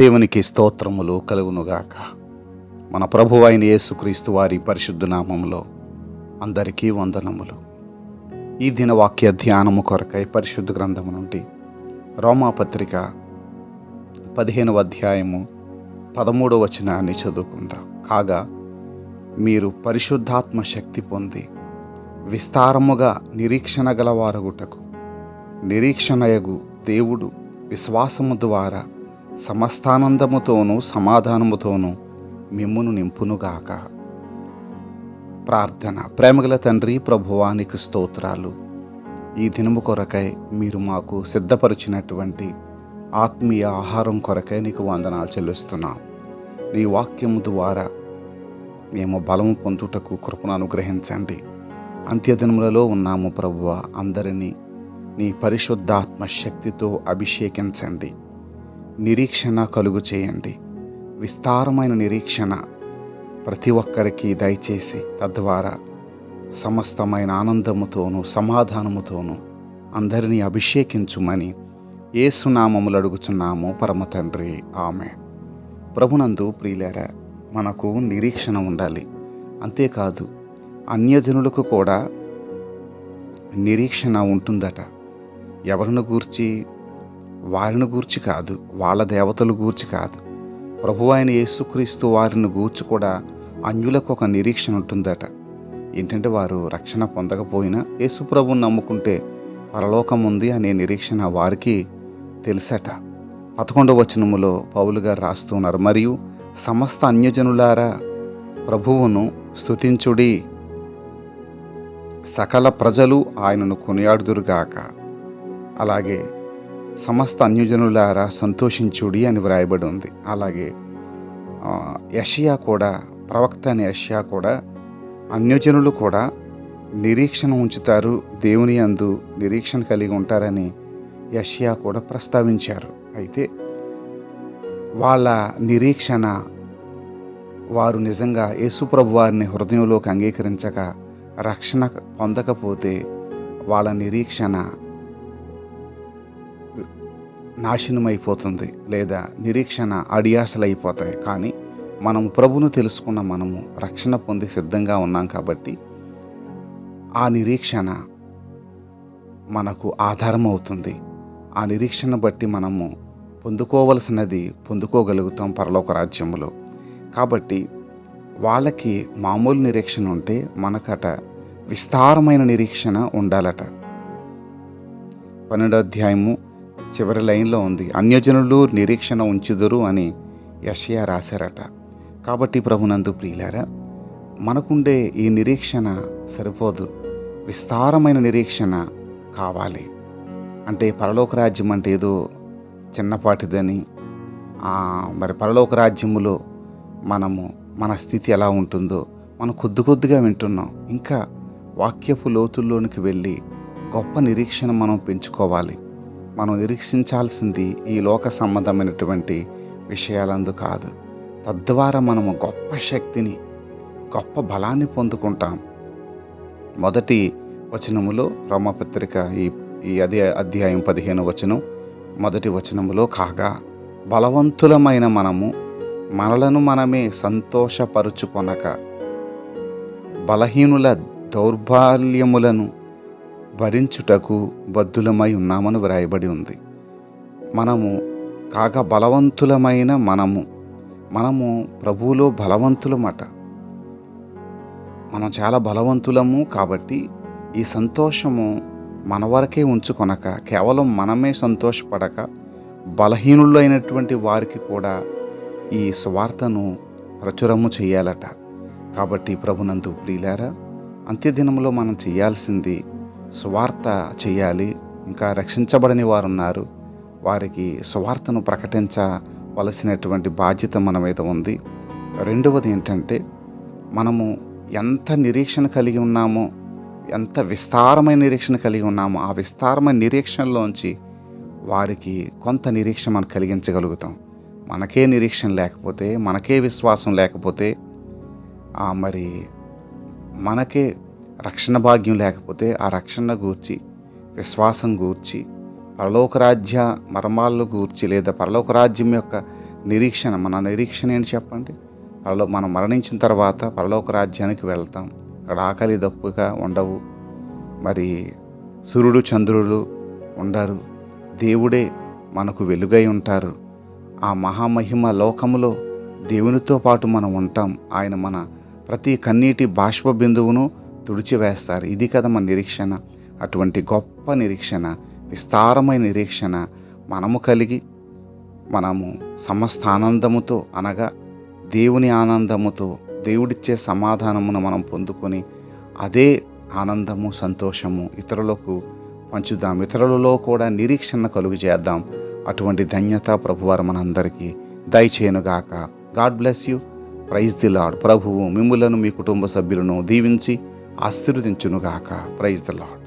దేవునికి స్తోత్రములు కలుగునుగాక. మన ప్రభు అయిన యేసుక్రీస్తు వారి పరిశుద్ధ నామములో అందరికీ వందనములు. ఈ దిన వాక్య ధ్యానము కొరకై పరిశుద్ధ గ్రంథము నుండి రోమాపత్రిక పదిహేనవ అధ్యాయము పదమూడవ వచనాన్ని చదువుకుందాం. కాగా మీరు పరిశుద్ధాత్మ శక్తి పొంది విస్తారముగా నిరీక్షణ గలవారగుటకు నిరీక్షణయగు దేవుడు విశ్వాసము ద్వారా సమస్తానందముతోనూ సమాధానముతోనూ మిమ్మును నింపునుగాక ప్రార్థన. ప్రేమగల తండ్రి ప్రభువానికి స్తోత్రాలు. ఈ దినము కొరకై మీరు మాకు సిద్ధపరిచినటువంటి ఆత్మీయ ఆహారం కొరకై నీకు వందనాలు చెల్లిస్తున్నాం. నీ వాక్యము ద్వారా మేము బలము పొందుటకు కృపను అనుగ్రహించండి. అంత్యదినములలో ఉన్నాము ప్రభువ అందరినీ నీ పరిశుద్ధాత్మ శక్తితో అభిషేకించండి. నిరీక్షణ కలుగు చేయండి. విస్తారమైన నిరీక్షణ ప్రతి ఒక్కరికి దయచేసి తద్వారా సమస్తమైన ఆనందముతోనూ సమాధానముతోనూ అందరినీ అభిషేకించుమని ఏసునామములు అడుగుచున్నాము. పరమ తండ్రి ఆమె ప్రభునందు ప్రియులారా మనకు నిరీక్షణ ఉండాలి. అంతేకాదు అన్యజనులకు కూడా నిరీక్షణ ఉంటుందట. ఎవరిని గూర్చి వారిని గూర్చి కాదు వాళ్ళ దేవతల గూర్చి కాదు. ప్రభు ఆయన యేసుక్రీస్తు వారిని గూర్చి కూడా అన్యులకు ఒక నిరీక్షణ ఉంటుందట. ఏంటంటే వారు రక్షణ పొందకపోయినా యేసుప్రభుని నమ్ముకుంటే పరలోకం ఉంది అనే నిరీక్షణ వారికి తెలుసట. పదకొండవ వచనములో పౌలు గారు రాస్తున్నారు మరియు సమస్త అన్యజనులారా ప్రభువును స్తుతించుడి. సకల ప్రజలు ఆయనను కొనియాడుదురుగాక అలాగే సమస్త అన్యజనులారా సంతోషించుడి అని వ్రాయబడి ఉంది. అలాగే యషియా కూడా ప్రవక్త అనే యషియా కూడా అన్యజనులు కూడా నిరీక్షణ ఉంచుతారు దేవుని అందు నిరీక్షణ కలిగి ఉంటారని యషియా కూడా ప్రస్తావించారు. అయితే వాళ్ళ నిరీక్షణ వారు నిజంగా యేసుప్రభు వారిని హృదయంలోకి అంగీకరించక రక్షణ పొందకపోతే వాళ్ళ నిరీక్షణ నాశనమైపోతుంది లేదా నిరీక్షణ అడియాసలైపోతాయి. కానీ మనం ప్రభును తెలుసుకున్న మనము రక్షణ పొంది సిద్ధంగా ఉన్నాం కాబట్టి ఆ నిరీక్షణ మనకు ఆధారం అవుతుంది ఆ నిరీక్షణ బట్టి మనము పొందుకోవలసినది పొందుకోగలుగుతాం పరలోక రాజ్యములో. కాబట్టి వాళ్ళకి మామూలు నిరీక్షణ ఉంటే మనకట విస్తారమైన నిరీక్షణ ఉండాలట. పన్నెండో అధ్యాయము చివరి లైన్లో ఉంది అన్యజనులు నిరీక్షణ ఉంచుదురు అని యషయా రాశారట. కాబట్టి ప్రభునందు ప్రియులారా మనకుండే ఈ నిరీక్షణ సరిపోదు విస్తారమైన నిరీక్షణ కావాలి. అంటే పరలోక రాజ్యం అంటే ఏదో చిన్నపాటిదని మరి పరలోక రాజ్యములో మనము మన స్థితి ఎలా ఉంటుందో మనం కొద్ది కొద్దిగా వింటున్నాం. ఇంకా వాక్యపు లోతుల్లోనికి వెళ్ళి గొప్ప నిరీక్షణ మనం పెంచుకోవాలి. మనం నిరీక్షించాల్సింది ఈ లోక సంబంధమైనటువంటి విషయాలందు కాదు. తద్వారా మనము గొప్ప శక్తిని గొప్ప బలాన్ని పొందుకుంటాం. మొదటి వచనములో రోమపత్రిక ఈ ఈ అదే అధ్యాయం పదిహేను వచనం మొదటి వచనములో కాగా బలవంతులమైన మనము మనలను మనమే సంతోషపరుచుకొనక బలహీనుల దౌర్బల్యములను భరించుటకు బద్దులమై ఉన్నామని వ్రాయబడి ఉంది. మనము కాగా బలవంతులమైన మనము. మనము ప్రభువులో బలవంతులమట. మనం చాలా బలవంతులము కాబట్టి ఈ సంతోషము మన వరకే ఉంచుకొనక కేవలం మనమే సంతోషపడక బలహీనులైనటువంటి అయినటువంటి వారికి కూడా ఈ స్వార్థను ప్రచురము చేయాలట. కాబట్టి ప్రభునందు ప్రియులారా అంత్యదినంలో మనం చేయాల్సింది సువార్త చేయాలి ఇంకా రక్షించబడని వారు ఉన్నారు వారికి సువార్తను ప్రకటించవలసినటువంటి బాధ్యత మన మీద ఉంది. రెండవది ఏంటంటే మనము ఎంత నిరీక్షణ కలిగి ఉన్నామో ఎంత విస్తారమైన నిరీక్షణ కలిగి ఉన్నామో ఆ విస్తారమైన నిరీక్షణలోంచి వారికి కొంత నిరీక్షణ మనం కలిగించగలుగుతాం. మనకే నిరీక్షణ లేకపోతే మనకే విశ్వాసం లేకపోతే ఆ మరి మనకే రక్షణ భాగ్యం లేకపోతే ఆ రక్షణ గూర్చి విశ్వాసం గూర్చి పరలోక రాజ్య మర్మాలను గూర్చి లేదా పరలోక రాజ్యం యొక్క నిరీక్షణ మన నిరీక్షణ ఏంటి చెప్పండి? పరలో మనం మరణించిన తర్వాత పరలోక రాజ్యానికి వెళ్తాం. అక్కడ ఆకలి దప్పుగా ఉండవు. మరి సూర్యుడు చంద్రుడు ఉండరు. దేవుడే మనకు వెలుగై ఉంటారు. ఆ మహామహిమ లోకములో దేవునితో పాటు మనం ఉంటాం. ఆయన మన ప్రతి కన్నీటి బాష్ప బిందువును తుడిచివేస్తారు. ఇది కదా మన నిరీక్షణ. అటువంటి గొప్ప నిరీక్షణ విస్తారమైన నిరీక్షణ మనము కలిగి మనము సమస్త ఆనందముతో అనగా దేవుని ఆనందముతో దేవుడిచ్చే సమాధానమును మనం పొందుకొని అదే ఆనందము సంతోషము ఇతరులకు పంచుదాం. ఇతరులలో కూడా నిరీక్షణ కలుగు చేద్దాం. అటువంటి ధన్యత ప్రభువారు మనందరికీ దయచేయనుగాక. God bless you. Praise the Lord ప్రభువు మిమ్ములను మీ కుటుంబ సభ్యులను దీవించి ఆశీర్వదించునుగాక. Praise the lord